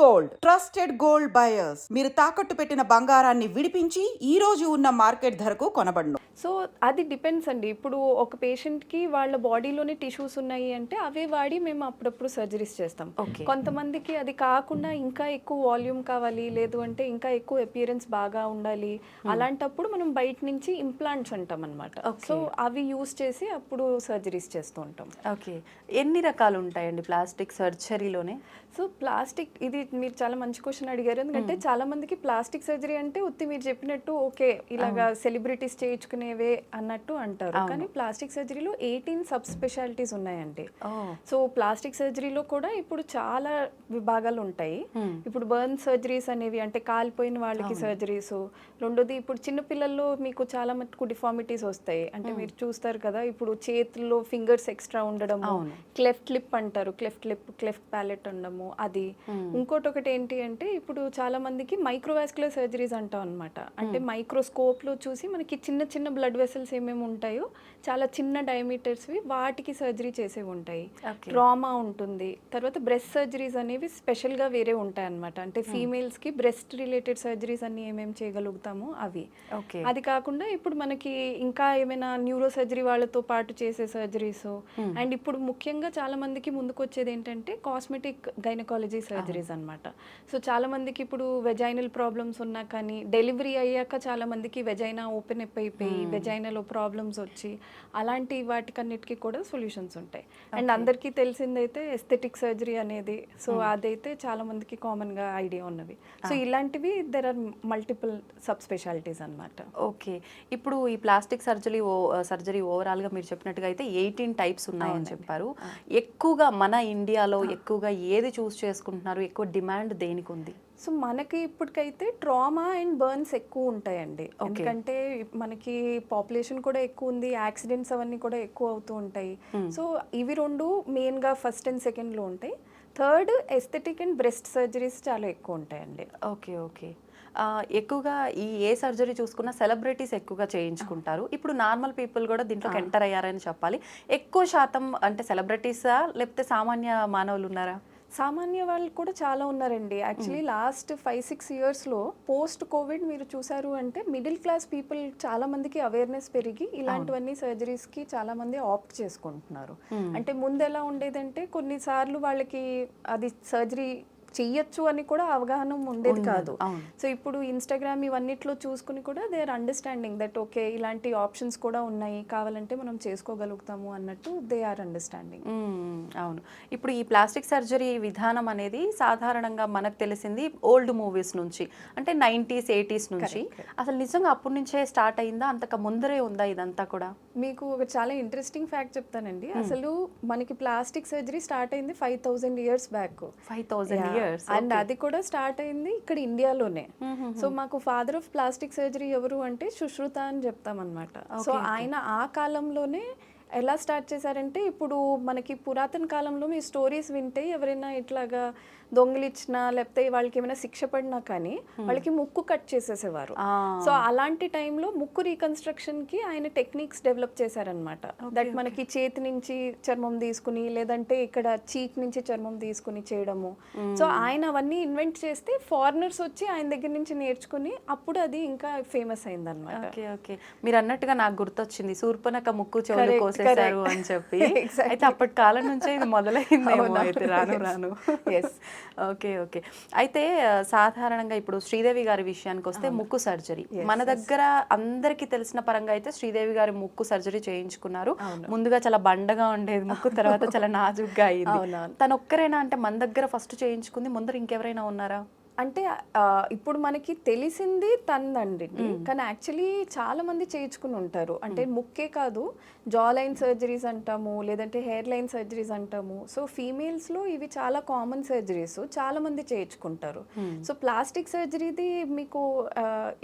Gold. Trusted gold buyers. మీరు తాకట్టు పెట్టిన బంగారాన్ని విడిపించి ఈ రోజు ఉన్న మార్కెట్ ధరకు కొనబడును. సో అది డిపెండ్స్ అండి. ఇప్పుడు ఒక పేషెంట్కి వాళ్ళ బాడీలోనే టిష్యూస్ ఉన్నాయి అంటే అవే వాడి మేము అప్పుడప్పుడు సర్జరీస్ చేస్తాం. కొంతమందికి అది కాకుండా ఇంకా ఎక్కువ వాల్యూమ్ కావాలి లేదు అంటే ఇంకా ఎక్కువ అపియరెన్స్ బాగా ఉండాలి. అలాంటప్పుడు మనం బయట నుంచి ఇంప్లాంట్స్ అంటాం అనమాట. సో అవి యూస్ చేసి అప్పుడు సర్జరీస్ చేస్తూ ఉంటాం. ఓకే. ఎన్ని రకాలు ఉంటాయండి ప్లాస్టిక్ సర్జరీలోనే? సో ప్లాస్టిక్ ఇది మీరు చాలా మంచి క్వశ్చన్ అడిగారు. ఎందుకంటే చాలా మందికి ప్లాస్టిక్ సర్జరీ అంటే ఉత్తి మీరు చెప్పినట్టు ఓకే ఇలాగా సెలబ్రిటీస్ చేయించుకునేవే అన్నట్టు అంటారు. కానీ ప్లాస్టిక్ సర్జరీలో ఎయిటీన్ సబ్ స్పెషాలిటీస్ ఉన్నాయండి. సో ప్లాస్టిక్ సర్జరీలో కూడా ఇప్పుడు చాలా విభాగాలు ఉంటాయి. ఇప్పుడు బర్న్ సర్జరీస్ అనేవి అంటే కాలిపోయిన వాళ్ళకి సర్జరీస్. రెండోది ఇప్పుడు చిన్న పిల్లల్లో మీకు చాలా మటుకు డిఫార్మిటీస్ వస్తాయి. అంటే మీరు చూస్తారు కదా ఇప్పుడు చేతుల్లో ఫింగర్స్ ఎక్స్ట్రా ఉండడము. క్లెఫ్ట్ లిప్ అంటారు. క్లెఫ్ట్ లిప్ క్లెఫ్ట్ ప్యాలెట్ ఉండడము అది. ఇంకోటి ఒకటి ఏంటి అంటే ఇప్పుడు చాలా మందికి మైక్రోవాస్కులర్ సర్జరీస్ అంటాం అనమాట అంటే మైక్రోస్కోప్లో చూసి మనకి చిన్న చిన్న బ్లడ్ వెసల్స్ ఏమేమి ఉంటాయో చాలా చిన్న డయామీటర్స్వి వాటికి సర్జరీ చేసేవి ఉంటాయి. ట్రామా ఉంటుంది. తర్వాత బ్రెస్ట్ సర్జరీస్ అనేవి స్పెషల్గా వేరే ఉంటాయి అనమాట అంటే ఫీమేల్స్కి బ్రెస్ట్ రిలేటెడ్ సర్జరీస్ అన్ని ఏమేమి చేయగలుగుతామో అవి. అది కాకుండా ఇప్పుడు మనకి ఇంకా ఏమైనా న్యూరో సర్జరీ వాళ్ళతో పాటు చేసే సర్జరీస్ అండ్ ఇప్పుడు ముఖ్యంగా చాలా మందికి ముందుకు వచ్చేది ఏంటంటే కాస్మెటిక్ గైనకాలజీ సర్జరీస్ అన్నమాట. సో చాలా మందికి ఇప్పుడు వెజైనల్ ప్రాబ్లమ్స్ ఉన్నా కానీ డెలివరీ అయ్యాక చాలా మందికి వెజైనా ఓపెన్ అప్ అయిపోయి వెజైనాలో ప్రాబ్లమ్స్ వచ్చి అలాంటి వాటికన్నిటికీ కూడా సొల్యూషన్స్ ఉంటాయి. అండ్ అందరికీ తెలిసిందైతే ఎస్థెటిక్ సర్జరీ అనేది. సో అదైతే చాలా మందికి కామన్గా ఐడియా ఉన్నవి. సో ఇలాంటివి there are multiple sub specialities అన్నమాట. ఓకే. ఇప్పుడు ఈ ప్లాస్టిక్ సర్జరీ ఓ సర్జరీ ఓవరాల్గా మీరు చెప్పినట్టుగా అయితే ఎయిటీన్ టైప్స్ ఉన్నాయని చెప్పారు. ఎక్కువగా మన ఇండియాలో ఎక్కువగా ఏది చూస్ చేసుకుంటున్నారు ఎక్కువ డిమాండ్ దేనికి ఉంది సో మనకి ఇప్పటికైతే ట్రామా అండ్ బర్న్స్ ఎక్కువ ఉంటాయండి. ఎందుకంటే మనకి పాపులేషన్ కూడా ఎక్కువ ఉంది యాక్సిడెంట్స్ అవన్నీ కూడా ఎక్కువ అవుతూ ఉంటాయి. సో ఇవి రెండు మెయిన్గా ఫస్ట్ అండ్ సెకండ్లో ఉంటాయి. Third aesthetic and breast surgeries చాలా ఎక్కువ ఉంటాయండి. Okay okay. ఎక్కువగా ఈ ఏ సర్జరీ చూసుకున్నా సెలబ్రిటీస్ ఎక్కువగా చేయించుకుంటారు. ఇప్పుడు నార్మల్ పీపుల్ కూడా దీంట్లోకి ఎంటర్ అయ్యారని చెప్పాలి. ఎక్కువ శాతం అంటే సెలబ్రిటీసా లేకపోతే సామాన్య మానవులు ఉన్నారా? సామాన్య వాళ్ళు కూడా చాలా ఉన్నారండి. యాక్చువల్లీ లాస్ట్ ఫైవ్ సిక్స్ ఇయర్స్లో పోస్ట్ కోవిడ్ మీరు చూసారు అంటే మిడిల్ క్లాస్ పీపుల్ చాలా మందికి అవేర్నెస్ పెరిగి ఇలాంటివన్నీ సర్జరీస్కి చాలా మంది ఆప్ట్ చేసుకుంటున్నారు. అంటే ముందు ఎలా ఉండేదంటే కొన్నిసార్లు వాళ్ళకి అది సర్జరీ చెయ్యొచ్చు అని కూడా అవగాహన ఉండేది కాదు. సో ఇప్పుడు ఇన్స్టాగ్రామ్ ఇవన్నిట్లో చూసుకుని కూడా they are understanding that okay ఇలాంటి ఆప్షన్స్ కూడా ఉన్నాయి. కావాలంటే మనం చేసుకోగలుగుతాము అన్నట్టు దే ఆర్ అండర్స్టాండింగ్ అవును. ఇప్పుడు ఈ ప్లాస్టిక్ సర్జరీ విధానం అనేది సాధారణంగా మనకు తెలిసింది ఓల్డ్ మూవీస్ నుంచి. అంటే నైంటీస్ ఎయిటీస్ నుంచి. అసలు నిజంగా అప్పటి నుంచే స్టార్ట్ అయిందా? అంతక ముందరే ఉందా ఇదంతా కూడా? మీకు ఒక చాలా ఇంట్రెస్టింగ్ ఫ్యాక్ట్ చెప్తానండి. అసలు మనకి ప్లాస్టిక్ సర్జరీ స్టార్ట్ అయింది five thousand years back five thousand years and అది కూడా స్టార్ట్ అయింది ఇక్కడ ఇండియాలోనే సో మాకు ఫాదర్ ఆఫ్ ప్లాస్టిక్ సర్జరీ ఎవరు అంటే సుశ్రుత అని చెప్తామన్నమాట. సో ఆయన ఆ కాలంలోనే ఎలా స్టార్ట్ చేశారంటే ఇప్పుడు మనకి పురాతన కాలంలో మీ స్టోరీస్ వింటే ఎవరైనా ఇట్లాగా దొంగిలిచ్చినా లేకపోతే వాళ్ళకి ఏమైనా శిక్ష పడినా కానీ వాళ్ళకి ముక్కు కట్ చేసేసేవారు. సో అలాంటి టైంలో ముక్కు రీకన్స్ట్రక్షన్కి ఆయన టెక్నిక్స్ డెవలప్ చేశారనమాట దట్ మనకి చేతి నుంచి చర్మం తీసుకుని లేదంటే ఇక్కడ చీక్ నుంచి చర్మం తీసుకుని చేయడము. సో ఆయన అవన్నీ ఇన్వెంట్ చేస్తే ఫారినర్స్ వచ్చి ఆయన దగ్గర నుంచి నేర్చుకుని అప్పుడు అది ఇంకా ఫేమస్ అయిందన్నమాట. Okay okay. మీరు అన్నట్టుగా నాకు గుర్తొచ్చింది. శూర్పనక ముక్కు చెవులు కోసేశారు. అని చెప్పి. అయితే అప్పటి కాలం నుంచే ఇది? అయితే రాను రాను. Yes. Okay okay. అయితే సాధారణంగా ఇప్పుడు శ్రీదేవి గారి విషయానికి వస్తే ముక్కు సర్జరీ. మన దగ్గర అందరికీ తెలిసిన పరంగా అయితే శ్రీదేవి గారి ముక్కు సర్జరీ చేయించుకున్నారు. ముందుగా చాలా బండగా ఉండేది ముక్కు తర్వాత చాలా నాజుగ్గా అయింది. తను ఒక్కరేనా అంటే మన దగ్గర ఫస్ట్ చేయించుకుంది ముందర ఇంకెవరైనా ఉన్నారా? అంటే ఇప్పుడు మనకి తెలిసింది తందండి కానీ యాక్చువల్లీ చాలా మంది చేయించుకుని ఉంటారు. అంటే ముక్కే కాదు జా లైన్ సర్జరీస్ అంటాము లేదంటే హెయిర్ లైన్ సర్జరీస్ అంటాము. సో ఫీమేల్స్లో ఇవి చాలా కామన్ సర్జరీస్. చాలా మంది చేయించుకుంటారు. సో ప్లాస్టిక్ సర్జరీది మీకు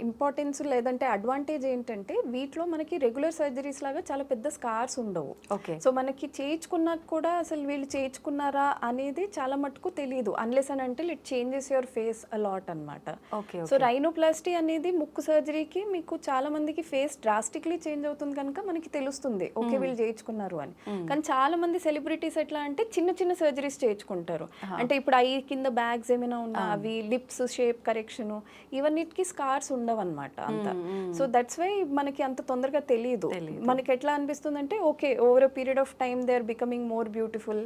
ఇంపార్టెన్స్ లేదంటే అడ్వాంటేజ్ ఏంటంటే వీటిలో మనకి రెగ్యులర్ సర్జరీస్ లాగా చాలా పెద్ద స్కార్స్ ఉండవు. ఓకే. సో మనకి చేయించుకున్నాక కూడా అసలు వీళ్ళు చేయించుకున్నారా అనేది చాలా మటుకు తెలియదు అన్లెస్ అని అంటే it changes your face matters a lot అనమాట సో రైనోప్లాస్టీ అనేది ముక్కు సర్జరీకి మీకు చాలా మందికి ఫేస్ డ్రాస్టిక్లీ చేంజ్ అవుతుంది కనుక మనకి తెలుస్తుంది. ఓకే వీళ్ళు చేయించుకున్నారు అని. కానీ చాలా మంది సెలబ్రిటీస్ ఎట్లా అంటే చిన్న చిన్న సర్జరీస్ చేయించుకుంటారు. అంటే ఇప్పుడు ఐ కింద బ్యాగ్స్ ఏమైనా ఉన్నా అవి లిప్స్ షేప్ కరెక్షన్ ఇవన్నిటికి స్కార్స్ ఉండవు అనమాట అంత సో దట్స్ వై మనకి అంత తొందరగా తెలియదు మనకి ఎట్లా అనిపిస్తుంది అంటే okay over period of time they are becoming more beautiful.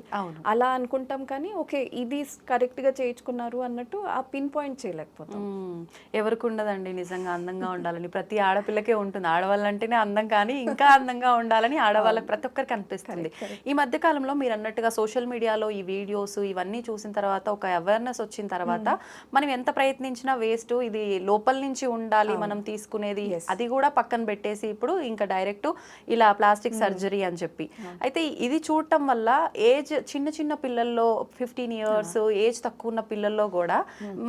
అలా అనుకుంటాం కానీ ఓకే ఇది కరెక్ట్గా చేయించుకున్నారు అన్నట్టు ఆ పిన్ పాయింట్ చేయలేకపోతాం. ఎవరికి ఉండదండి నిజంగా అందంగా ఉండాలని? ప్రతి ఆడపిల్లకే ఉంటుంది. ఆడవాళ్ళంటేనే అందం కానీ ఇంకా అందంగా ఉండాలని ఆడవాళ్ళకి ప్రతి ఒక్కరికి అనిపిస్తుంది. ఈ మధ్య కాలంలో మీరు అన్నట్టుగా సోషల్ మీడియాలో ఈ వీడియోస్ ఇవన్నీ చూసిన తర్వాత ఒక అవేర్నెస్ వచ్చిన తర్వాత మనం ఎంత ప్రయత్నించినా వేస్ట్ ఇది లోపల నుంచి ఉండాలి మనం తీసుకునేది. అది కూడా పక్కన పెట్టేసి ఇప్పుడు ఇంకా డైరెక్ట్ ఇలా ప్లాస్టిక్ సర్జరీ అని చెప్పి. అయితే ఇది చూడటం వల్ల ఏజ్ చిన్న చిన్న పిల్లల్లో ఫిఫ్టీన్ ఇయర్స్ ఏజ్ తక్కువ ఉన్న పిల్లల్లో కూడా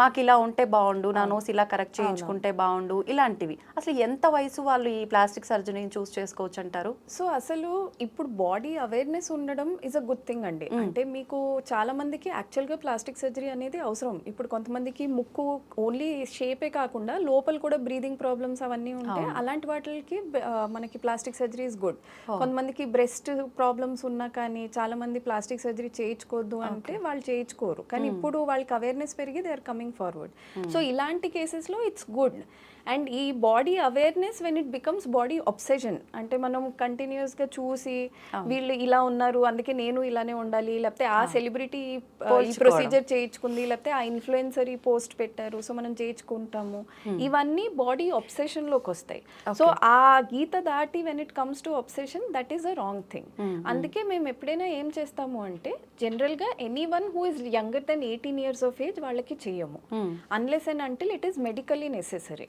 మాకు ఇలా ఉంటే బాగుండు నా నోస్ ఇలా కరెక్ట్ చేయించుకుంటే బాగుండు ఇలాంటివి. అసలు ఎంత వయసు వాళ్ళు ఈ ప్లాస్టిక్ సర్జరీని చూస్ చేసుకోవచ్చు అంటారు సో అసలు ఇప్పుడు బాడీ అవేర్నెస్ ఉండడం ఇస్ అ గుడ్ థింగ్ అండి. అంటే మీకు చాలా మందికి యాక్చువల్గా ప్లాస్టిక్ సర్జరీ అనేది అవసరం. ఇప్పుడు కొంతమందికి ముక్కు ఓన్లీ షేపే కాకుండా లోపల కూడా బ్రీదింగ్ ప్రాబ్లమ్స్ అవన్నీ ఉంటాయి అలాంటి వాటికి మనకి ప్లాస్టిక్ సర్జరీ ఇస్ గుడ్ కొంతమందికి బ్రెస్ట్ ప్రాబ్లమ్స్ ఉన్నా కానీ చాలా మంది ప్లాస్టిక్ సర్జరీ చేయించుకోవద్దు అంటే వాళ్ళు చేయించుకోరు. కానీ ఇప్పుడు వాళ్ళకి అవేర్నెస్ పెరిగి they are coming forward so ఇలాంటి కేసెస్లో ఇట్స్ గుడ్ అండ్ ఈ body awareness when it becomes body obsession అంటే మనం కంటిన్యూస్గా చూసి వీళ్ళు ఇలా ఉన్నారు అందుకే నేను ఇలానే ఉండాలి లేకపోతే ఆ సెలబ్రిటీ ఈ ప్రొసీజర్ చేయించుకుంది లేకపోతే ఆ ఇన్ఫ్లుయెన్సర్ ఈ పోస్ట్ పెట్టారు సో మనం చేయించుకుంటాము. ఇవన్నీ బాడీ ఒబ్సెషన్లోకి వస్తాయి. సో ఆ గీత దాటి when it comes to obsession that is a wrong thing అందుకే మేము ఎప్పుడైనా ఏం చేస్తాము అంటే జనరల్గా anyone who is younger than eighteen years of age వాళ్ళకి చేయము. Unless and until it is medically necessary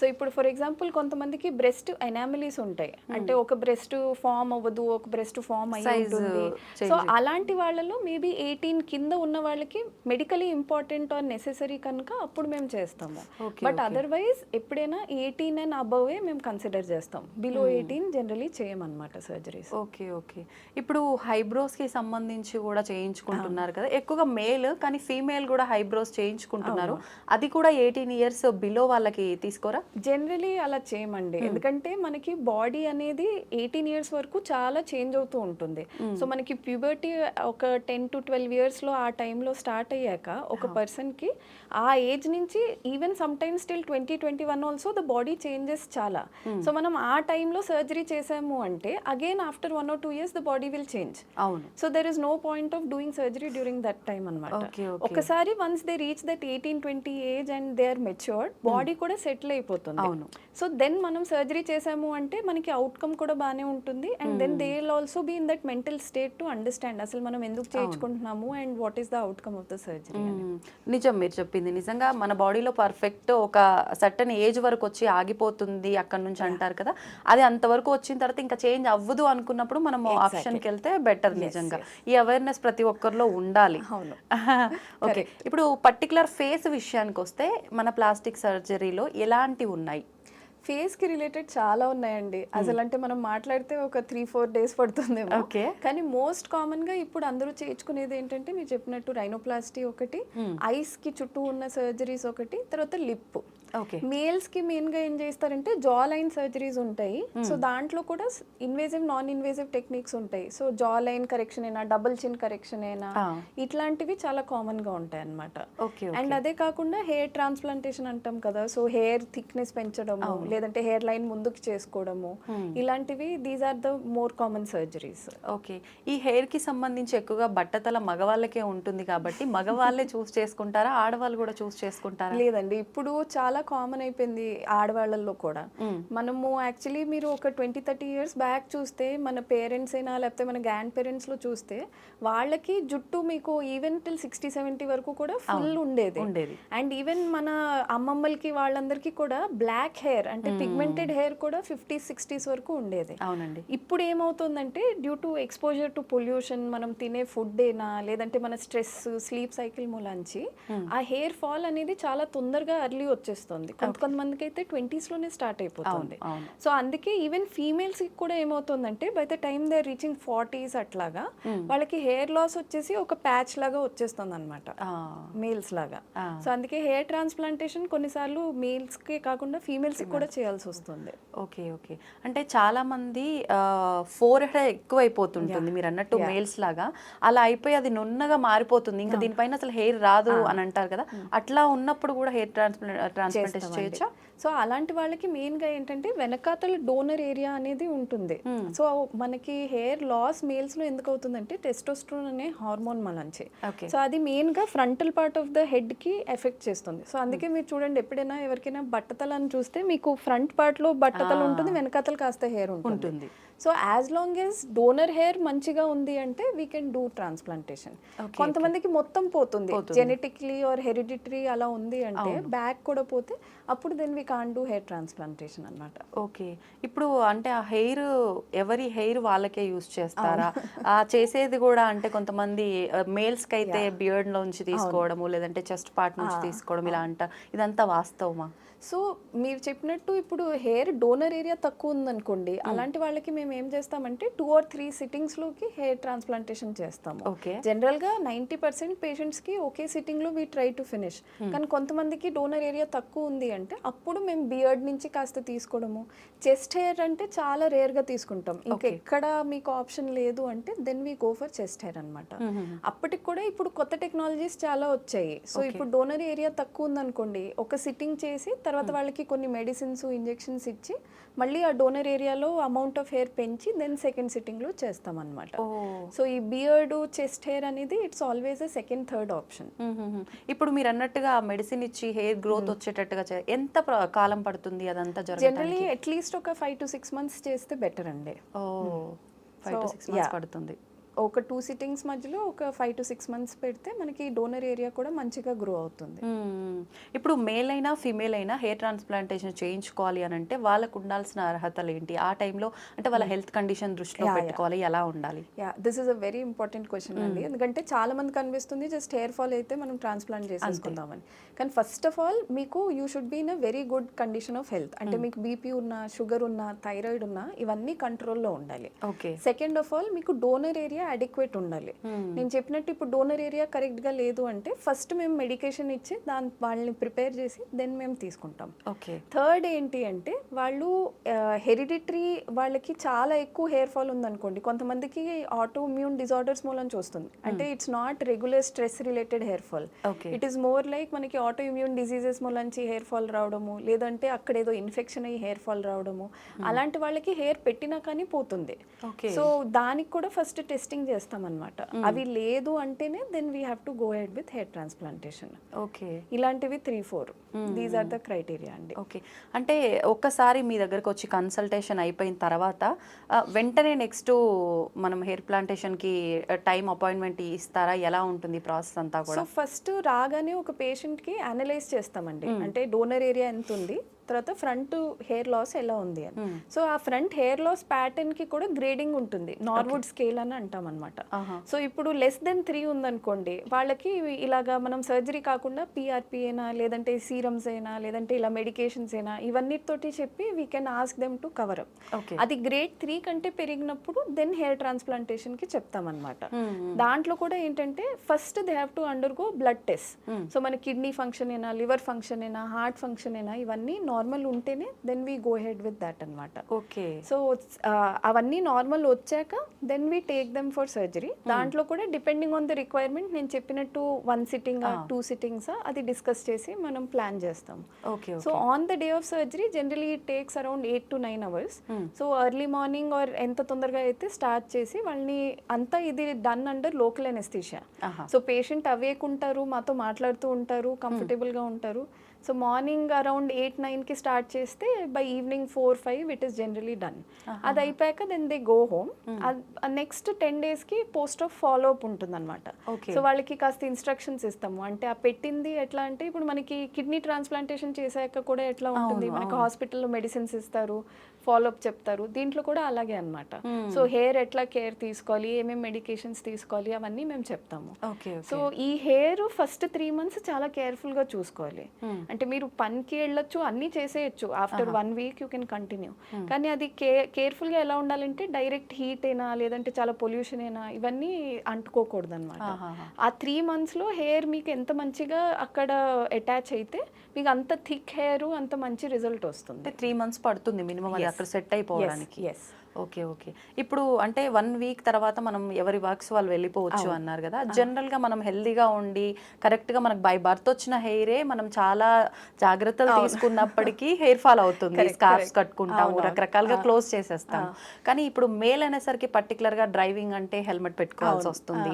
so ఇప్పుడు ఫర్ ఎగ్జాంపుల్ కొంతమందికి బ్రెస్ట్ ఎనామిలీస్ ఉంటాయి. అంటే ఒక బ్రెస్ట్ ఫామ్ అవ్వదు ఒక బ్రెస్ట్ ఫామ్ అయ్యి ఉంటుంది. సో అలాంటి వాళ్ళలో మేబీ ఎయిటీన్ కింద ఉన్న వాళ్ళకి మెడికలీ ఇంపార్టెంట్ ఆర్ నెసెసరీ కనుక అప్పుడు మేము చేస్తాము. బట్ అదర్వైజ్ ఎప్పుడైనా ఎయిటీన్ అండ్ అబవే మేము కన్సిడర్ చేస్తాం. బిలో ఎయిటీన్ జనరలీ చేయమన్నమాట సర్జరీస్ ఓకే ఓకే ఇప్పుడు హైబ్రోస్కి సంబంధించి కూడా చేయించుకుంటున్నారు కదా. ఎక్కువగా మేల్ కానీ ఫీమేల్ కూడా హైబ్రోస్ చేయించుకుంటున్నారు. అది కూడా ఎయిటీన్ ఇయర్స్ బిలో వాళ్ళకి తీసుకోరా? జనరలీ అలా చేయమండి. ఎందుకంటే మనకి బాడీ అనేది ఎయిటీన్ ఇయర్స్ వరకు చాలా చేంజ్ అవుతూ ఉంటుంది. సో మనకి ప్యూబర్టీ ఒక టెన్ టు ట్వెల్వ్ ఇయర్స్లో ఆ టైంలో స్టార్ట్ అయ్యాక ఒక పర్సన్కి ఆ ఏజ్ నుంచి even sometimes still twenty twenty one also the body changes చాలా సో మనం ఆ టైంలో సర్జరీ చేసాము అంటే again after one or two years the body will change అవును. So there is no point of doing surgery during that time అనమాట. ఒకసారి once they reach that eighteen twenty age and they are matured body కూడా settle అయిపోతుంది. అవును. So then మనం surgery చేసాము అంటే మనకి అవుట్కమ్ కూడా బాగానే ఉంటుంది and then they will also be in that mental state to understand అసలు మనం ఎందుకు చేయించుకుంటున్నాము and what is the outcome of the surgery. నిజం మీరు చెప్పింది. నిజంగా మన బాడీలో పర్ఫెక్ట్ ఒక సర్టన్ ఏజ్ వరకు వచ్చి ఆగిపోతుంది అక్కడ నుంచి అంటారు కదా. అది అంతవరకు వచ్చిన తర్వాత ఇంకా చేంజ్ అవ్వదు అనుకున్నప్పుడు మనం ఆప్షన్కి వెళ్తే బెటర్ నిజంగా. ఈ అవేర్నెస్ ప్రతి ఒక్కరిలో ఉండాలి. ఓకే ఇప్పుడు పర్టికులర్ ఫేస్ విషయానికి వస్తే మన ప్లాస్టిక్ సర్జరీలో ఎలాంటివి ఉన్నాయి? ఫేస్కి రిలేటెడ్ చాలా ఉన్నాయండి. అసలు అంటే మనం మాట్లాడితే ఒక త్రీ ఫోర్ డేస్ పడుతుందేమో. Okay. కానీ మోస్ట్ కామన్గా ఇప్పుడు అందరూ చేయించుకునేది ఏంటంటే మీరు చెప్పినట్టు రైనోప్లాస్టీ ఒకటి ఐస్కి చుట్టూ ఉన్న సర్జరీస్ ఒకటి తర్వాత లిప్. ఓకే మేల్స్కి మెయిన్గా ఏం చేస్తారంటే జా లైన్ సర్జరీస్ ఉంటాయి సో దాంట్లో కూడా ఇన్వేజివ్ నాన్ ఇన్వేజివ్ టెక్నిక్స్ ఉంటాయి. సో జా లైన్ కరెక్షన్ అయినా డబుల్ చిన్ కరెక్షన్ అయినా. ఇట్లాంటివి చాలా కామన్గా ఉంటాయి అన్నమాట. ఓకే అండ్ అదే కాకుండా హెయిర్ ట్రాన్స్ప్లాంటేషన్ అంటాం కదా. సో హెయిర్ థిక్నెస్ పెంచడము లేదంటే హెయిర్ లైన్ ముందుకు చేసుకోవడము. ఇలాంటివి these are the more common surgeries okay ఈ హెయిర్కి సంబంధించి ఎక్కువగా బట్టతల మగవాళ్ళకే ఉంటుంది కాబట్టి మగవాళ్ళే చూస్ చేసుకుంటారా? ఆడవాళ్ళు కూడా చూస్ చేసుకుంటారా? లేదండి. ఇప్పుడు చాలా కామన్ అయిపోయింది ఆడవాళ్ళల్లో కూడా. మనము యాక్చువల్లీ మీరు ఒక ట్వంటీ థర్టీ ఇయర్స్ బ్యాక్ చూస్తే మన పేరెంట్స్ అయినా లేకపోతే మన గ్రాండ్ పేరెంట్స్లో చూస్తే వాళ్ళకి జుట్టు మీకు ఈవెన్ టిల్ సిక్స్టీ సెవెంటీ వరకు కూడా ఫుల్ ఉండేది. ఉండేది. అండ్ ఈవెన్ మన అమ్మమ్మలకి వాళ్ళందరికీ కూడా బ్లాక్ హెయిర్ అంటే పిగ్మెంటెడ్ హెయిర్ కూడా ఫిఫ్టీ సిక్స్టీస్ వరకు ఉండేది. అవునండి. ఇప్పుడు ఏమవుతుందంటే due to exposure to pollution మనం తినే ఫుడ్ అయినా లేదంటే మన స్ట్రెస్ స్లీప్ సైకిల్ మూలాంచి ఆ హెయిర్ ఫాల్ అనేది చాలా తొందరగా అర్లీ వచ్చేస్తుంది. వస్తుంది కొంత కొంతమందికి అయితే ట్వంటీస్లోనే స్టార్ట్ అయిపోతుంది. సో అందుకే ఈవెన్ ఫీమేల్స్కి కూడా ఏమవుతుందంటే by the time they reaching forties అట్లాగా వాళ్ళకి హెయిర్ లాస్ వచ్చేసి ఒక ప్యాచ్ లాగా వచ్చేస్తుంది అనమాట మేల్స్ లాగా. సో అందుకే హెయిర్ ట్రాన్స్ప్లాంటేషన్ కొన్నిసార్లు మేల్స్కి కాకుండా ఫీమేల్స్కి కూడా చేయాల్సి వస్తుంది. Okay okay. అంటే చాలా మంది ఫోర్ హెడ్ ఎక్కువ అయిపోతుంటుంది మీరు అన్నట్టు మేల్స్ లాగా. అలా అయిపోయి అది నున్నగా మారిపోతుంది. ఇంకా దీనిపైన అసలు హెయిర్ రాదు అని అంటారు కదా. అట్లా ఉన్నప్పుడు కూడా హెయిర్ ట్రాన్స్ప్లాంట్ ట్రాన్స్ప్లాంటేషన్ చేయొచ్చా? సో అలాంటి వాళ్ళకి మెయిన్గా ఏంటంటే వెనకాతల డోనర్ ఏరియా అనేది ఉంటుంది. సో మనకి హెయిర్ లాస్ మేల్స్లో ఎందుకు అవుతుందంటే టెస్టోస్ట్రోన్ అనే హార్మోన్ మలంచి. సో అది మెయిన్గా ఫ్రంటల్ పార్ట్ ఆఫ్ ద హెడ్కి ఎఫెక్ట్ చేస్తుంది. సో అందుకే మీరు చూడండి ఎప్పుడైనా ఎవరికైనా బట్టతలని చూస్తే మీకు ఫ్రంట్ పార్ట్లో బట్టతలు ఉంటుంది వెనకాతల కాస్త హెయిర్ ఉంటుంది. So as long as donor hair మంచిగా ఉంది అంటే వీ కెన్ డూ ట్రాన్స్ప్లాంటేషన్ కొంతమందికి మొత్తం పోతుంది. జెనెటిక్లీ ఆర్ హెరిడిటరీ అలా ఉంది అంటే బ్యాక్ కూడా పోతే అప్పుడు then we can do hair transplantation అనమాట ఓకే ఇప్పుడు అంటే ఆ హెయిర్ ఎవరి హెయిర్ వాళ్ళకే యూస్ చేస్తారా? ఆ చేసేది కూడా అంటే కొంతమంది మేల్స్కి అయితే బియర్డ్ లోంచి తీసుకోవడము లేదంటే చెస్ట్ పార్ట్ నుంచి తీసుకోవడం ఇలా అంటారు ఇదంతా వాస్తవమా? సో మీరు చెప్పినట్టు ఇప్పుడు హెయిర్ డోనర్ ఏరియా తక్కువ ఉందనుకోండి అలాంటి వాళ్ళకి మేము ఏం చేస్తామంటే టూ ఆర్ త్రీ సిట్టింగ్స్లోకి హెయిర్ ట్రాన్స్ప్లాంటేషన్ చేస్తాము. ఓకే జనరల్గా నైంటీ పర్సెంట్ పేషెంట్స్కి ఒకే సిట్టింగ్లో వీ ట్రై టు ఫినిష్ కానీ కొంతమందికి డోనర్ ఏరియా తక్కువ ఉంది అంటే అప్పుడు మేము బియర్డ్ నుంచి కాస్త తీసుకోవడము. చెస్ట్ హెయిర్ అంటే చాలా రేర్గా తీసుకుంటాం. ఇంకా ఎక్కడ మీకు ఆప్షన్ లేదు అంటే then we go for chest hair అనమాట అప్పటికి కూడా ఇప్పుడు కొత్త టెక్నాలజీస్ చాలా వచ్చాయి. సో ఇప్పుడు డోనర్ ఏరియా తక్కువ ఉందనుకోండి ఒక సిట్టింగ్ చేసి తర్వాత వాళ్ళకి కొన్ని మెడిసిన్స్ ఇంజెక్షన్స్ ఇచ్చి మళ్ళీ ఆ డోనర్ ఏరియాలో అమౌంట్ ఆఫ్ హెయిర్ పెంచి దెన్ సెకండ్ సిట్టింగ్లో చేస్తాం అనమాట సో ఈ బియర్డ్ చెస్ట్ హెయిర్ అనేది it's always a second third option. ఇప్పుడు మీరు అన్నట్టుగా మెడిసిన్ ఇచ్చి హెయిర్ గ్రోత్ వచ్చేటట్టుగా ఎంత కాలం పడుతుంది అదంతా జనరలీ అట్లీస్ట్ ఒక ఫైవ్ టు సిక్స్ మంత్స్ చేస్తే బెటర్ అండి ఫైవ్ టు సిక్స్ మంత్స్. పడుతుంది. ఒక టూ సిట్టింగ్స్ మధ్యలో ఒక ఫైవ్ టు సిక్స్ మంత్స్ పెడితే మనకి డోనర్ ఏరియా కూడా మంచిగా గ్రో అవుతుంది. ఇప్పుడు మేల్ అయినా ఫిమేల్ అయినా హెయిర్ ట్రాన్స్ప్లాంటేషన్ చేయించుకోవాలి అని అంటే వాళ్ళకు ఉండాల్సిన అర్హతలు ఏంటి? ఆ టైంలో అంటే వాళ్ళ హెల్త్ కండిషన్ దృష్టిలో. పెట్టుకోవాలి ఎలా ఉండాలి? Yeah this is a very important question అండి. ఎందుకంటే చాలా మంది కనిపిస్తుంది జస్ట్ హెయిర్ ఫాల్ అయితే మనం ట్రాన్స్ప్లాంట్ చేసేసుకుందామని. కానీ ఫస్ట్ ఆఫ్ ఆల్ మీకు you should be in a very good condition of health అంటే మీకు బీపీ ఉన్నా షుగర్ ఉన్నా థైరాయిడ్ ఉన్నా ఇవన్నీ కంట్రోల్లో ఉండాలి. ఓకే. సెకండ్ ఆఫ్ ఆల్ మీకు డోనర్ ఏరియా అడిక్వేట్ ఉండాలి నేను చెప్పినట్టు ఇప్పుడు డోనర్ ఏరియా కరెక్ట్గా లేదు అంటే ఫస్ట్ మేము మెడికేషన్ ఇచ్చి దాని వాళ్ళని ప్రిపేర్ చేసి దెన్ మేము తీసుకుంటాం. ఓకే థర్డ్ ఏంటి అంటే వాళ్ళు హెరిడిటరీ వాళ్ళకి చాలా ఎక్కువ హెయిర్ ఫాల్ ఉందనుకోండి కొంతమందికి ఆటో ఇమ్యూన్ డిజార్డర్స్ మూలంచి వస్తుంది అంటే it's not regular stress related hair fall it is more like మనకి ఆటో ఇమ్యూన్ డిసీజెస్ మూలంచి హెయిర్ ఫాల్ రావడము లేదంటే అక్కడ ఏదో ఇన్ఫెక్షన్ అయ్యి హెయిర్ ఫాల్ రావడము. అలాంటి వాళ్ళకి హెయిర్ పెట్టినా కానీ పోతుంది. సో దానికి కూడా ఫస్ట్ టెస్టింగ్ చేస్తామన్నమాట. అవి లేదు అంటేనే then we have to go head with hair transplantation okay. ఇలాంటివి three four these are the criteria అండి. ఓకే. అంటే ఒక్కసారి మీ దగ్గరకు వచ్చి కన్సల్టేషన్ అయిపోయిన తర్వాత వెంటనే నెక్స్ట్ మనం హెయిర్ ప్లాంటేషన్కి టైం అపాయింట్మెంట్ ఇస్తారా? ఎలా ఉంటుంది ప్రాసెస్ అంతా కూడా? ఫస్ట్ రాగానే ఒక పేషెంట్కి అనలైజ్ చేస్తామండి. అంటే డోనర్ ఏరియా ఎంత ఉంది? తర్వాత ఫ్రంట్ హెయిర్ లాస్ ఎలా ఉంది అని. సో ఆ ఫ్రంట్ హెయిర్ లాస్ ప్యాటర్న్కి కూడా గ్రేడింగ్ ఉంటుంది. నార్వుడ్ స్కేల్ అని అంటాం అనమాట. సో ఇప్పుడు లెస్ దెన్ త్రీ ఉందనుకోండి వాళ్ళకి ఇలాగా మనం సర్జరీ కాకుండా పిఆర్పి అయినా లేదంటే సీరమ్స్ అయినా లేదంటే ఇలా మెడికేషన్స్ అయినా ఇవన్నిటితోటి చెప్పి we can ask them to cover up okay అది గ్రేడ్ త్రీ కంటే పెరిగినప్పుడు దెన్ హెయిర్ ట్రాన్స్ప్లాంటేషన్కి చెప్తామన్నమాట దాంట్లో కూడా ఏంటంటే first they have to under go blood test so మన కిడ్నీ ఫంక్షన్ అయినా లివర్ ఫంక్షన్ అయినా హార్ట్ ఫంక్షన్ అయినా ఇవన్నీ నార్మల్ ఉంటేనే then we go ahead with that అనమాట ఓకే. సో అవన్నీ నార్మల్ వచ్చాక then we take them for surgery దాంట్లో కూడా డిపెండింగ్ ఆన్ ద రిక్వైర్మెంట్ నేను చెప్పినట్టు వన్ సిట్టింగ్ టూ సిట్టింగ్స్ అది డిస్కస్ చేసి మనం ప్లాన్ చేస్తాం. Okay so on the day of surgery generally it takes around eight to nine hours so early morning or ఎంత తొందరగా అయితే స్టార్ట్ చేసి వాళ్ళని అంతా ఇది done under local anaesthesia. So patient awake ఉంటారు మాతో మాట్లాడుతూ ఉంటారు కంఫర్టబుల్గా ఉంటారు. సో మార్నింగ్ అరౌండ్ ఎయిట్ నైన్కి స్టార్ట్ చేస్తే by evening four five it is generally done అది అయిపోయాక then they go home next ten డేస్కి పోస్ట్ ఆఫ్ ఫాలో అప్ ఉంటుంది అనమాట Okay. సో వాళ్ళకి కాస్త ఇన్స్ట్రక్షన్స్ ఇస్తాము. అంటే ఆ పెట్టింది ఎట్లా అంటే ఇప్పుడు మనకి కిడ్నీ ట్రాన్స్ప్లాంటేషన్ చేశాక కూడా ఎట్లా ఉంటుంది? మనకి హాస్పిటల్లో మెడిసిన్స్ ఇస్తారు. ఫాలో అప్ చెప్తారు. దీంట్లో కూడా అలాగే అన్నమాట. సో హెయిర్ ఎట్లా కేర్ తీసుకోవాలి ఏమేమి మెడికేషన్స్ తీసుకోవాలి అవన్నీ మేము చెప్తాము. ఓకే సో ఈ హెయిర్ ఫస్ట్ త్రీ మంత్స్ చాలా కేర్ఫుల్గా చూసుకోవాలి. అంటే మీరు పనికి వెళ్ళొచ్చు అన్నీ చేసేయచ్చు. After one week you can continue కానీ అది కే కేర్ఫుల్గా ఎలా ఉండాలంటే డైరెక్ట్ హీట్ అయినా లేదంటే చాలా పొల్యూషన్ అయినా ఇవన్నీ అంటుకోకూడదు అనమాట. ఆ త్రీ మంత్స్లో హెయిర్ మీకు ఎంత మంచిగా అక్కడ అటాచ్ అయితే మీకు అంత థిక్ హెయిర్ అంత మంచి రిజల్ట్ వస్తుంది. త్రీ మంత్స్ పడుతుంది మినిమం అక్కడ సెట్ అయిపోవడానికి. Okay okay. ఇప్పుడు అంటే వన్ వీక్ తర్వాత మనం ఎవరి వర్క్స్ వాళ్ళు వెళ్ళిపోవచ్చు అన్నారు కదా. జనరల్గా మనం హెల్దీగా ఉండి కరెక్ట్గా మనకు బై బర్త్ వచ్చిన హెయిరే మనం చాలా జాగ్రత్తలు తీసుకున్నప్పటికీ హెయిర్ ఫాల్ అవుతుంది. స్కార్ఫ్స్ కట్టుకుంటాము రకరకాలుగా క్లోజ్ చేసేస్తాం. కానీ ఇప్పుడు మేల్ అనేసరికి పర్టికులర్గా డ్రైవింగ్ అంటే హెల్మెట్ పెట్టుకోవాల్సి వస్తుంది.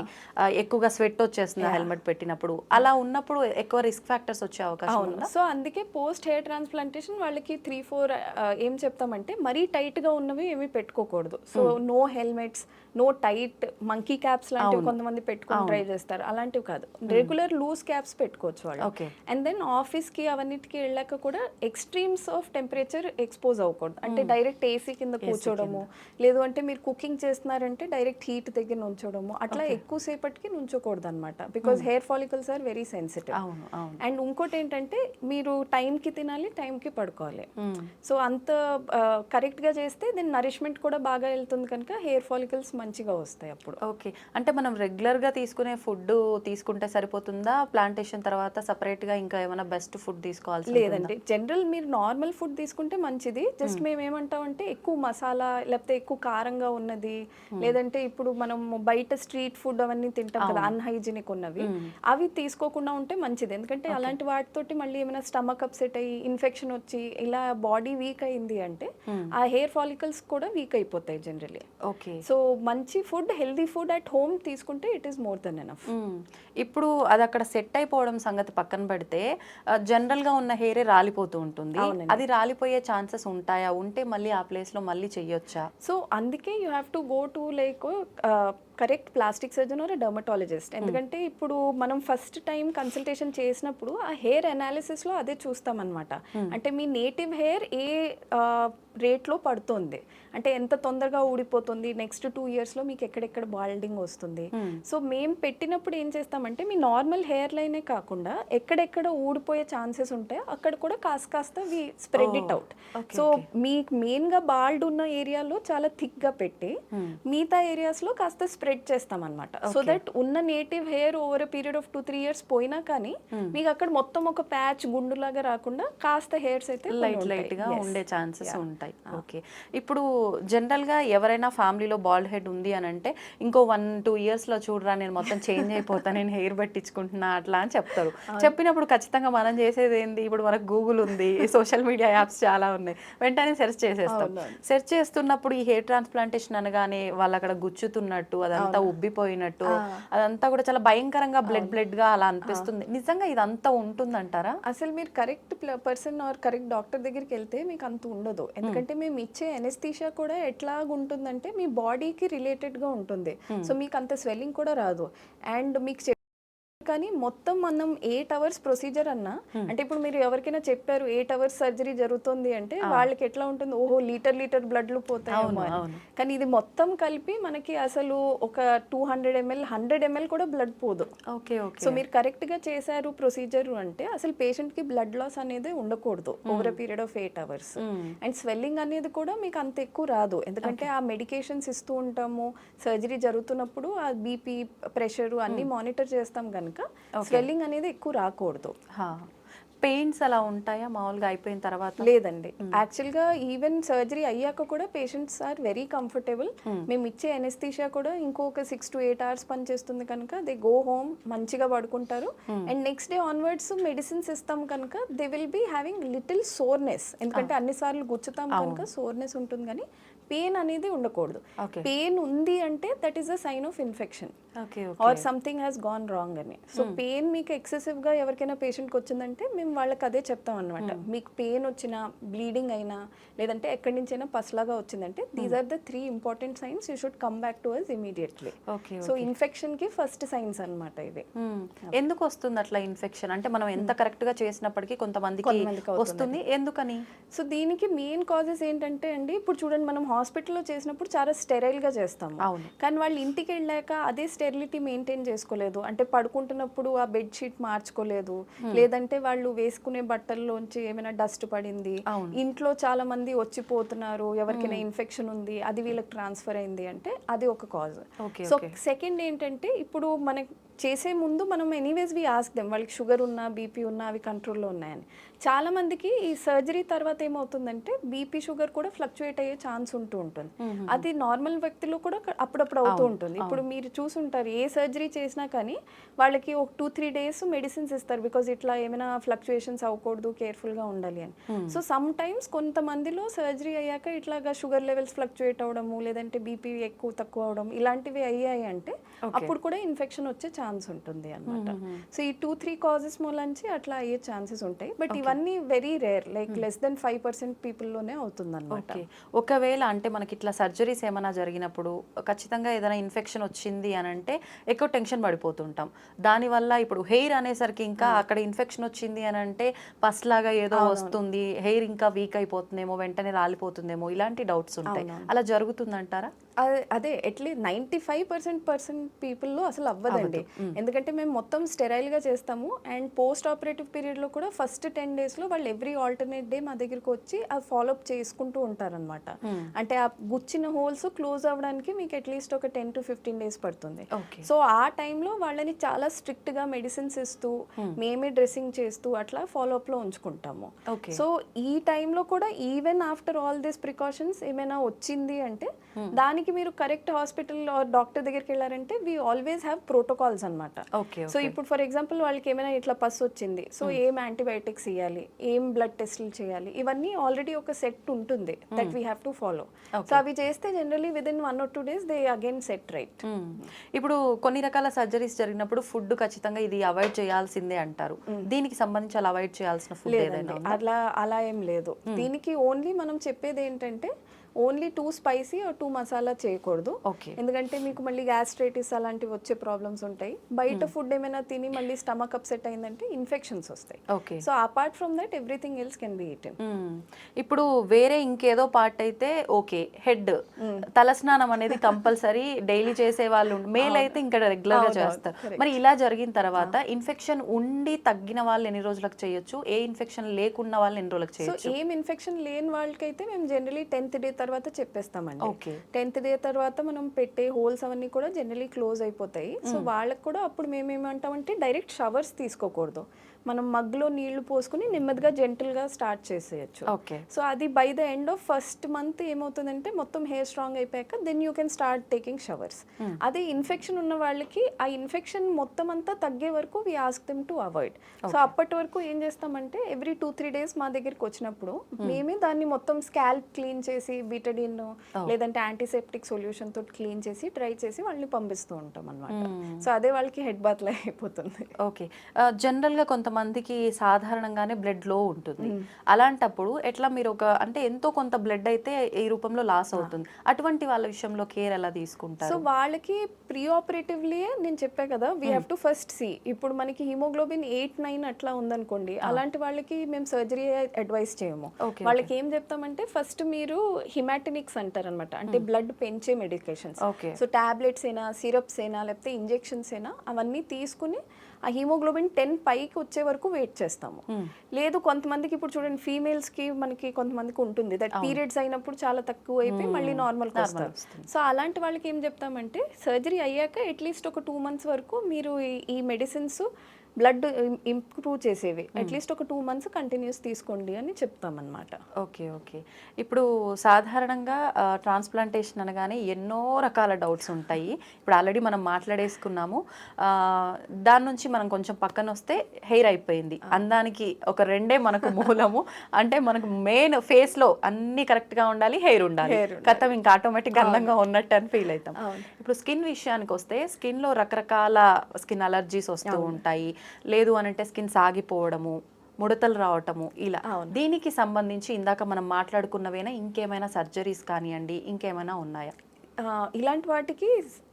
ఎక్కువగా స్వెట్ వచ్చేస్తుంది హెల్మెట్ పెట్టినప్పుడు. అలా ఉన్నప్పుడు ఎక్కువ రిస్క్ ఫ్యాక్టర్స్ వచ్చే అవకాశం ఉందా? సో అందుకే పోస్ట్ హెయిర్ ట్రాన్స్ప్లాంటేషన్ వాళ్ళకి త్రీ ఫోర్ ఏం చెప్తామంటే మరీ టైట్గా ఉన్నవి ఏమి పెట్టుకోకూడదు. So no helmets no tight monkey caps లాంటివి కొంతమంది పెట్టుకొని ట్రై చేస్తారు. అలాంటివి కాదు. రెగ్యులర్ లూజ్ క్యాప్స్ పెట్టుకోవచ్చు వాళ్ళు. అండ్ దెన్ ఆఫీస్కి అవన్నిటికి వెళ్ళాక కూడా ఎక్స్ట్రీమ్స్ ఆఫ్ టెంపరేచర్ ఎక్స్పోజ్ అవ్వకూడదు. అంటే డైరెక్ట్ ఏసీ కింద కూర్చోవడము లేదు అంటే మీరు కుకింగ్ చేస్తున్నారంటే డైరెక్ట్ హీట్ దగ్గర నుంచోవడము అట్లా ఎక్కువ సేపటికి నుంచోకూడదు అనమాట because hair follicles are very sensitive and ఇంకోటి ఏంటంటే మీరు టైంకి తినాలి టైంకి పడుకోవాలి. సో అంత కరెక్ట్గా చేస్తే దీని నరిష్మెంట్ కూడా బాగా వెళ్తుంది కనుక హెయిర్ ఫాలికల్స్ మంచిగా వస్తాయి అప్పుడు. ఓకే. అంటే మనం రెగ్యులర్గా తీసుకునే ఫుడ్ తీసుకుంటే సరిపోతుందా? ప్లాంటేషన్ తర్వాత సపరేట్గా ఇంకా ఏమైనా బెస్ట్ ఫుడ్ తీసుకోవాల్సి లేదండి. జనరల్ మీరు నార్మల్ ఫుడ్ తీసుకుంటే మంచిది. జస్ట్ మేము ఏమంటామంటే ఎక్కువ మసాలా లేకపోతే ఎక్కువ కారంగా ఉన్నది లేదంటే ఇప్పుడు మనం బయట స్ట్రీట్ ఫుడ్ అవన్నీ తింటాం కదా అన్హైజీనిక్ ఉన్నవి. అవి తీసుకోకుండా ఉంటే మంచిది. ఎందుకంటే అలాంటి వాటితోటి మళ్ళీ ఏమైనా స్టమక్ అప్సెట్ అయ్యి ఇన్ఫెక్షన్ వచ్చి ఇలా బాడీ వీక్ అయింది అంటే ఆ హెయిర్ ఫాలికల్స్ కూడా వీక్ అయిపోతాయి జనరలీ ఓకే సో మంచి food healthy food at home తీసుకుంటే it is more than enough ఇప్పుడు అది అక్కడ సెట్ అయిపోవడం సంగతి పక్కన పెడితే జనరల్గా ఉన్న హెయిరే రాలిపోతూ ఉంటుంది. అది రాలిపోయే ఛాన్సెస్ ఉంటాయా? ఉంటే మళ్ళీ ఆ ప్లేస్లో మళ్ళీ చెయ్యొచ్చా? సో అందుకే you have to go to like correct plastic surgeon or dermatologist. ఎందుకంటే ఇప్పుడు మనం ఫస్ట్ టైం కన్సల్టేషన్ చేసినప్పుడు ఆ హెయిర్ అనాలిసిస్లో అదే చూస్తామన్నమాట. అంటే మీ నేటివ్ హెయిర్ ఏ రేట్లో పడుతుంది? అంటే ఎంత తొందరగా ఊడిపోతుంది? నెక్స్ట్ టూ ఇయర్స్లో మీకు ఎక్కడెక్కడ బాల్డింగ్ వస్తుంది? సో మేము పెట్టినప్పుడు ఏం చేస్తామంటే మీ నార్మల్ హెయిర్ లైనే కాకుండా ఎక్కడెక్కడ ఊడిపోయే ఛాన్సెస్ ఉంటాయో అక్కడ కూడా కాస్త కాస్త we spread it out so మీకు మెయిన్గా బాల్డ్ ఉన్న ఏరియాలో చాలా థిక్గా పెట్టి మిగతా ఏరియాస్లో కాస్త స్ప్రెడ్ చేస్తాం అనమాట సో దట్ ఉన్న native hair over a period of two three years పోయినా కానీ మీకు అక్కడ మొత్తం ఒక ప్యాచ్ గుండులాగా రాకుండా కాస్త హెయిర్స్ అయితే లైట్. లైట్గా. ఉండే ఛాన్సెస్ ఉంటాయి. ఓకే ఇప్పుడు జనరల్గా ఎవరైనా ఫ్యామిలీలో బాల్డ్ హెడ్ ఉంది అని అంటే ఇంకో వన్ టూ ఇయర్స్లో చూడరా నేను మొత్తం చేంజ్ అయిపోతా నేను హెయిర్ పట్టించుకుంటున్నా అట్లా అని చెప్తారు. చెప్పినప్పుడు ఖచ్చితంగా మనం చేసేది ఏంది? ఇప్పుడు మనకు గూగుల్ ఉంది సోషల్ మీడియా యాప్స్ చాలా ఉన్నాయి. వెంటనే సెర్చ్ చేసేస్తాం. సెర్చ్ చేస్తున్నప్పుడు ఈ హెయిర్ ట్రాన్స్ప్లాంటేషన్ అనగానే వాళ్ళు అక్కడ గుచ్చుతున్నట్టు అదంతా ఉబ్బిపోయినట్టు. అదంతా కూడా చాలా భయంకరంగా బ్లడ్ బ్లడ్గా అలా అనిపిస్తుంది. నిజంగా ఇదంతా ఉంటుందంటారా? అసలు మీరు correct person or correct doctor దగ్గరికి వెళ్తే మీకు అంత ఉండదు. ఎందుకంటే మేము ఇచ్చే ఎనెస్థీషియా కూడా ఎట్లాగ ఉంటుందంటే మీ బాడీకి రిలేటెడ్గా ఉంటుంది. సో మీకు అంత స్వెల్లింగ్ కూడా రాదు. అండ్ మీకు కానీ మొత్తం మనం ఎయిట్ అవర్స్ ప్రొసీజర్ అన్నా అంటే ఇప్పుడు మీరు ఎవరికైనా చెప్పారు ఎయిట్ అవర్స్ సర్జరీ జరుగుతుంది అంటే వాళ్ళకి ఎట్లా ఉంటుంది? ఓహో లీటర్ లీటర్ బ్లడ్లు పోతాయేమో అని. అవును. కానీ ఇది మొత్తం కలిపి మనకి అసలు ఒక two hundred ML hundred ML కూడా బ్లడ్ పోదు. Okay okay. సో మీరు కరెక్ట్గా చేశారు ప్రొసీజర్ అంటే అసలు పేషెంట్కి బ్లడ్ లాస్ అనేది ఉండకూడదు over a period of eight hours and swelling అనేది కూడా మీకు అంత ఎక్కువ రాదు. ఎందుకంటే ఆ మెడికేషన్స్ ఇస్తూ ఉంటాము. సర్జరీ జరుగుతున్నప్పుడు ఆ బీపీ ప్రెషర్ అన్ని మానిటర్ చేస్తాం కనుక. స్వెల్లింగ్ అనేది ఎక్కువ రాకూడదు. పెయిన్స్ అలా ఉంటాయా? మామూలుగా అయిపోయిన తర్వాత? లేదండి. యాక్చువల్గా ఈవెన్ సర్జరీ అయ్యాక కూడా పేషెంట్స్ ఆర్ వెరీ కంఫర్టబుల్. మేము. ఇచ్చే ఎనెస్థీషియా కూడా ఇంకొక సిక్స్ టు ఎయిట్ అవర్స్ పనిచేస్తుంది కనుక దే గో హోమ్ మంచిగా పడుకుంటారు. And next day onwards medicines ఇస్తాం కనుక they will be having little soreness. ఎందుకంటే అన్నిసార్లు గుచ్చుతాం కనుక సోర్నెస్ ఉంటుంది కానీ పెయిన్ అనేది ఉండకూడదు. పెయిన్ ఉంది అంటే that is a sign of infection. Or something has gone wrong అని. సో పెయిన్ మీకు excessive గా ఎవరికైనా పేషెంట్కి వచ్చిందంటే మేము వాళ్ళకి అదే చెప్తాం అనమాట మీకు పెయిన్ వచ్చినా బ్లీడింగ్ అయినా లేదంటే ఎక్కడి నుంచైనా పసలాగా వచ్చిందంటే these are the three important signs you should come back to us immediately so ఇన్ఫెక్షన్కి first signs అన్నమాట ఇది ఎందుకు వస్తుంది అట్లా ఇన్ఫెక్షన్ అంటే మనం ఎంత కరెక్ట్గా చేసినప్పటికీ కొంతమందికి. వస్తుంది. ఎందుకని? సో దీనికి మెయిన్ కాజెస్ ఏంటంటే అండి ఇప్పుడు చూడండి మనం హాస్పిటల్లో చేసినప్పుడు చాలా స్టెరైల్గా చేస్తాము. అవును. కానీ వాళ్ళు ఇంటికి వెళ్ళాక అదే స్టెరైల్ స్టెరిలిటీ మెయింటైన్ చేసుకోలేదు. అంటే పడుకుంటున్నప్పుడు ఆ బెడ్ షీట్ మార్చుకోలేదు. లేదంటే వాళ్ళు వేసుకునే బట్టల్లోంచి ఏమైనా డస్ట్ పడింది. ఇంట్లో చాలా మంది వచ్చిపోతున్నారు. ఎవరికైనా ఇన్ఫెక్షన్ ఉంది అది వీళ్ళకి ట్రాన్స్ఫర్ అయింది అంటే అది ఒక కాజ్. సో. సెకండ్ ఏంటంటే ఇప్పుడు మనకి చేసే ముందు మనం ఎనీవేస్ వి ఆస్క్ దెమ్ వాళ్ళకి షుగర్ ఉన్నా బీపీ ఉన్నా అవి కంట్రోల్లో ఉన్నాయని. చాలా మందికి ఈ సర్జరీ తర్వాత ఏమవుతుందంటే బీపీ షుగర్ కూడా ఫ్లక్చుయేట్ అయ్యే ఛాన్స్ ఉంటూ ఉంటుంది. అది నార్మల్ వ్యక్తిలో కూడా అప్పుడప్పుడు అవుతూ ఉంటుంది. ఇప్పుడు మీరు చూసుంటారు ఏ సర్జరీ చేసినా కానీ వాళ్ళకి ఒక టూ త్రీ డేస్ మెడిసిన్స్ ఇస్తారు బికాజ్ ఇట్లా ఏమైనా ఫ్లక్చుయేషన్స్ అవ్వకూడదు కేర్ఫుల్గా ఉండాలి అని. సో సమ్ టైమ్స్ కొంతమందిలో సర్జరీ అయ్యాక ఇట్లాగా షుగర్ లెవెల్స్ ఫ్లక్చుయేట్ అవడము లేదంటే బీపీ ఎక్కువ తక్కువ అవడం ఇలాంటివి అయ్యాయి అంటే అప్పుడు కూడా ఇన్ఫెక్షన్ వచ్చే ఛాన్స్ ఉంటుంది అన్నమాట. సో ఈ టూ త్రీ కాజెస్ మూలంచి అట్లా అయ్యే ఛాన్సెస్ ఉంటాయి. బట్ ఇవన్నీ very rare like less than five percent పీపుల్లోనే అవుతుంది అనమాట ఓకే ఒకవేళ అంటే మనకి ఇట్లా సర్జరీస్ ఏమైనా జరిగినప్పుడు ఖచ్చితంగా ఏదైనా ఇన్ఫెక్షన్ వచ్చింది అని అంటే ఎక్కువ టెన్షన్ పడిపోతుంటాం. దానివల్ల ఇప్పుడు హెయిర్ అనేసరికి ఇంకా అక్కడ ఇన్ఫెక్షన్ వచ్చింది అని అంటే పస్లాగా ఏదో వస్తుంది హెయిర్ ఇంకా వీక్ అయిపోతుందేమో వెంటనే రాలిపోతుందేమో ఇలాంటి డౌట్స్ ఉంటాయి. అలా జరుగుతుందంటారా? అదే at least ninety five percent percent పీపుల్లో అసలు అవ్వదండి. ఎందుకంటే మేము మొత్తం స్టెరైల్గా చేస్తాము అండ్ పోస్ట్ ఆపరేటివ్ పీరియడ్లో కూడా ఫస్ట్ టెన్ డేస్లో వాళ్ళు ఎవ్రీ ఆల్టర్నేట్ డే మా దగ్గరికి వచ్చి అది ఫాలోఅప్ చేసుకుంటూ ఉంటారనమాట అంటే ఆ గుచ్చిన హోల్స్ క్లోజ్ అవ్వడానికి మీకు అట్లీస్ట్ ఒక టెన్ టు ఫిఫ్టీన్ డేస్ పడుతుంది. సో ఆ టైంలో వాళ్ళని చాలా స్ట్రిక్ట్గా మెడిసిన్స్ ఇస్తూ మేమే డ్రెస్సింగ్ చేస్తూ అట్లా ఫాలోఅప్లో ఉంచుకుంటాము. ఓకే సో ఈ టైంలో కూడా even after all this precautions ఏమైనా వచ్చింది అంటే దానికి మీరు కరెక్ట్ హాస్పిటల్ డాక్టర్ దగ్గరికి వెళ్ళారంటే వీ ఆల్వేస్ హ్యావ్ ప్రోటోకాల్స్ అనమాట ఓకే సో ఇప్పుడు ఫర్ ఎగ్జాంపుల్ వాళ్ళకి ఏమైనా ఇట్లా పస్ వచ్చింది. సో ఏం యాంటీబయాటిక్స్ ఇవ్వాలి ఏం బ్లడ్ టెస్ట్లు చేయాలి ఇవన్నీ ఆల్రెడీ ఒక సెట్ ఉంటుంది that we have to follow so అవి చేస్తే generally within one or two days they again set right. ఇప్పుడు కొన్ని రకాల సర్జరీస్ జరిగినప్పుడు ఫుడ్ ఖచ్చితంగా ఇది అవాయిడ్ చేయాల్సిందే అంటారు. దీనికి సంబంధించి అలా అవాయిడ్ చేయాల్సిన ఫుడ్ అలా అలా ఏం లేదు. దీనికి ఓన్లీ మనం చెప్పేది ఏంటంటే only too spicy too masala చేయకూడదు. ఎందుకంటే మీకు మళ్ళీ గ్యాస్ట్రైటిస్ అలాంటివి వచ్చే ప్రాబ్లమ్స్ ఉంటాయి. బయట ఫుడ్ ఏమైనా తిని మళ్ళీ స్టమక్ అప్సెట్ అయిందంటే ఇన్ఫెక్షన్స్ వస్తాయి. Okay. So apart from that everything else can be eaten. Hmm. ఇప్పుడు వేరే ఇంకేదో పార్ట్ అయితే ఓకే హెడ్. తలస్నానం అనేది కంపల్సరీ డైలీ చేసే వాళ్ళు మేల్ అయితే ఇంకా రెగ్యులర్గా చేస్తారు. మరి ఇలా జరిగిన తర్వాత ఇన్ఫెక్షన్ ఉండి తగ్గిన వాళ్ళు ఎన్ని రోజులకు చేయొచ్చు? ఏ ఇన్ఫెక్షన్ లేకున్న వాళ్ళు ఎన్ని రోజులకు చేయొచ్చు? ఏం ఇన్ఫెక్షన్ లేని వాళ్ళకైతే మేము జనరలీ టెన్త్ డే తర్వాత చెప్పేస్తామండి. టెన్త్ డే తర్వాత మనం పెట్టే హోల్స్ అవన్నీ కూడా జనరలీ క్లోజ్ అయిపోతాయి. సో వాళ్ళకి కూడా అప్పుడు మేము ఏమంటామంటే డైరెక్ట్ షవర్స్ తీసుకోకూడదు. మనం మగ్గులో నీళ్ళు పోసుకుని నెమ్మదిగా జెంటల్గా స్టార్ట్ చేసేయచ్చు. ఓకే. సో అది by the end of first month ఏమవుతుందంటే మొత్తం హెయిర్ స్ట్రాంగ్ అయిపోయాక then you can start taking showers. అదే ఇన్ఫెక్షన్ ఉన్న వాళ్ళకి ఆ ఇన్ఫెక్షన్ మొత్తం అంతా తగ్గే వరకు we ask them to avoid. So అప్పటి వరకు ఏం చేస్తామంటే ఎవ్రీ టూ త్రీ డేస్ మా దగ్గరికి వచ్చినప్పుడు మేమే దాన్ని మొత్తం స్కాల్ప్ క్లీన్ చేసి బీటడిన్ లేదంటే యాంటీసెప్టిక్ సొల్యూషన్ తోటి క్లీన్ చేసి ట్రై చేసి వాళ్ళని పంపిస్తూ ఉంటాం అనమాట సో అదే వాళ్ళకి హెడ్ బాత్ లా అయిపోతుంది. ఓకే. జనరల్గా కొంతమందికి సాధారణంగానే బ్లడ్లో ఉంటుంది. అలాంటప్పుడు ఎట్లా మీరు ఒక అంటే ఎంతో కొంత బ్లడ్ అయితే ఈ రూపంలో లాస్ అవుతుంది. అటువంటి వాళ్ళ విషయంలో కేర్ ఎలా సో తీసుకుంటారు వాళ్ళకి ప్రీ ఆపరేటివ్లీ నేను చెప్పా కదా we have to first see ఇప్పుడు మనకి హిమోగ్లోబిన్ ఎయిట్ నైన్ అట్లా ఉందనుకోండి అలాంటి వాళ్ళకి మేము సర్జరీ అడ్వైస్ చేయము. వాళ్ళకి ఏం చెప్తామంటే ఫస్ట్ మీరు హిమాటినిక్స్ అంటారు అనమాట అంటే బ్లడ్ పెంచే మెడికేషన్స్ సో టాబ్లెట్స్ అయినా సిరప్స్ అయినా లేకపోతే ఇంజెక్షన్స్ అయినా అవన్నీ తీసుకుని ఆ హీమోగ్లోబిన్ టెన్ పైకి వచ్చే వరకు వెయిట్ చేస్తాము. లేదు కొంతమందికి ఇప్పుడు చూడండి ఫీమేల్స్కి మనకి కొంతమందికి ఉంటుంది. దట్ పీరియడ్స్ అయినప్పుడు చాలా తక్కువ అయిపోయి మళ్ళీ నార్మల్ వస్తారు. సో అలాంటి వాళ్ళకి ఏం చెప్తామంటే సర్జరీ అయ్యాక అట్లీస్ట్ ఒక టూ మంత్స్ వరకు మీరు ఈ మెడిసిన్స్ బ్లడ్ ఇంప్రూవ్ చేసేవి. అట్లీస్ట్ ఒక టూ మంత్స్ కంటిన్యూస్ తీసుకోండి అని చెప్తామన్నమాట. Okay okay. ఇప్పుడు సాధారణంగా ట్రాన్స్ప్లాంటేషన్ అనగానే ఎన్నో రకాల డౌట్స్ ఉంటాయి. ఇప్పుడు ఆల్రెడీ మనం మాట్లాడేసుకున్నాము. దాని నుంచి మనం కొంచెం పక్కన వస్తే హెయిర్ అయిపోయింది. అందానికి ఒక రెండే మనకు మూలము. అంటే మనకు మెయిన్ ఫేస్లో అన్ని కరెక్ట్గా ఉండాలి హెయిర్ ఉండాలి. కథం ఇంకా ఆటోమేటిక్గా అందంగా ఉన్నట్టు అని ఫీల్ అవుతాం. ఇప్పుడు స్కిన్ విషయానికి వస్తే స్కిన్లో రకరకాల స్కిన్ అలర్జీస్ వస్తూ ఉంటాయి. లేదు అని అంటే స్కిన్ సాగిపోవడము ముడతలు రావటము ఇలా. దీనికి సంబంధించి ఇందాక మనం మాట్లాడుకున్నవేనా ఇంకేమైనా సర్జరీస్ కానివ్వండి ఇంకేమైనా ఉన్నాయా? ఇలాంటి వాటికి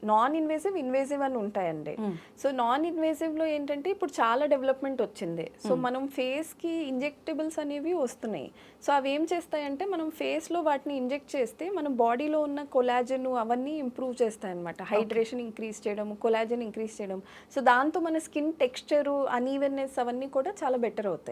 నాన్ ఇన్వేసివ్ ఇన్వేసివ్ అని ఉంటాయండి. సో నాన్ ఇన్వేసివ్లో ఏంటంటే ఇప్పుడు చాలా డెవలప్మెంట్ వచ్చింది. సో మనం ఫేస్కి ఇంజెక్టబుల్స్ అనేవి వస్తున్నాయి. సో అవి ఏం చేస్తాయంటే మనం ఫేస్లో వాటిని ఇంజెక్ట్ చేస్తే మన బాడీలో ఉన్న కొలాజన్ అవన్నీ ఇంప్రూవ్ చేస్తాయి అనమాట హైడ్రేషన్ ఇంక్రీజ్ చేయడం కొలాజన్ ఇంక్రీజ్ చేయడం. సో దాంతో మన స్కిన్ టెక్స్చరు అన్ఈవెన్నెస్ అవన్నీ కూడా చాలా బెటర్ అవుతాయి.